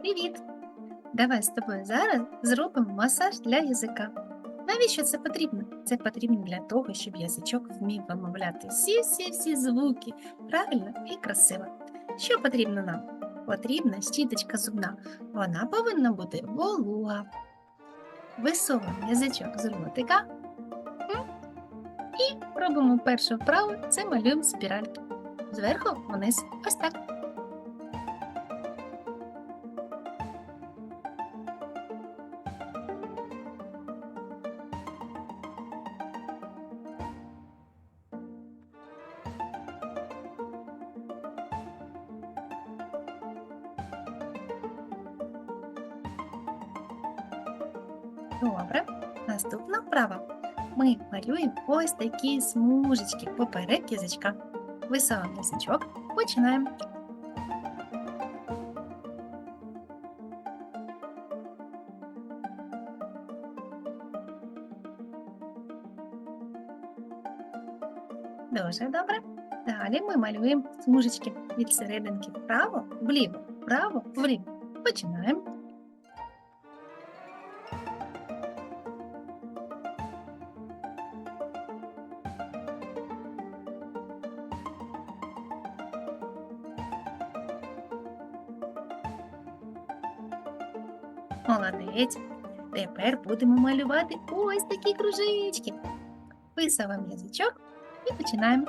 Привіт! Давай з тобою зараз зробимо масаж для язика. Навіщо це потрібно? Це потрібно для того, щоб язичок вмів вимовляти всі-всі-всі звуки правильно і красиво. Що потрібно нам? Потрібна щіточка зубна. Вона повинна бути волуга. Висовуємо язичок з ротика. І робимо першу вправу, це малюємо спіральки. Зверху вниз. Ось так. Добре. Наступна вправа. Ми малюємо ось такі смужечки поперек язичка. Висовуємо язичок. Починаємо. Дуже добре. Далі ми малюємо смужечки від серединки вправо, вліво, вправо, вліво. Починаємо. Молодець. Тепер будемо малювати ось такі кружечки. Висовуємо язичок і починаємо.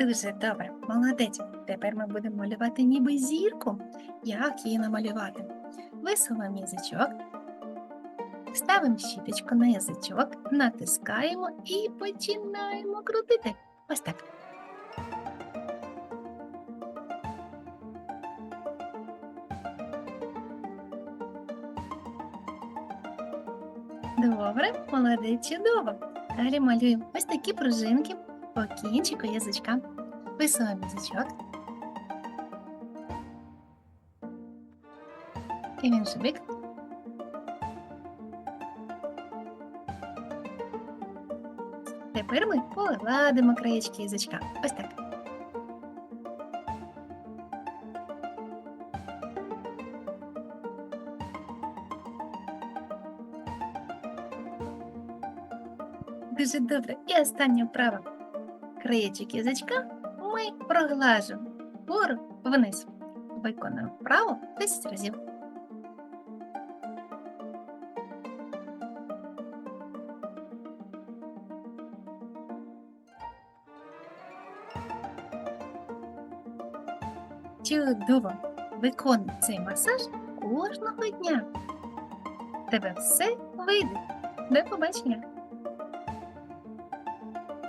Дуже добре, молодець. Тепер ми будемо малювати ніби зірку. Як її намалювати? Висуваємо язичок, ставимо щіточку на язичок, натискаємо і починаємо крутити. Ось так. Добре, молодець, чудово. Далі малюємо ось такі пружинки по кінчику язичка. Висуваємо язичок. І в інший бік. Тепер ми погладимо краєчки язичка. Ось так. Дуже добре. І остання вправа. Краєчок язичка ми проглажуємо вгору вниз. Виконуємо вправо 10 разів. Чудово! Виконуй цей масаж кожного дня. Тебе все вийде. До побачення!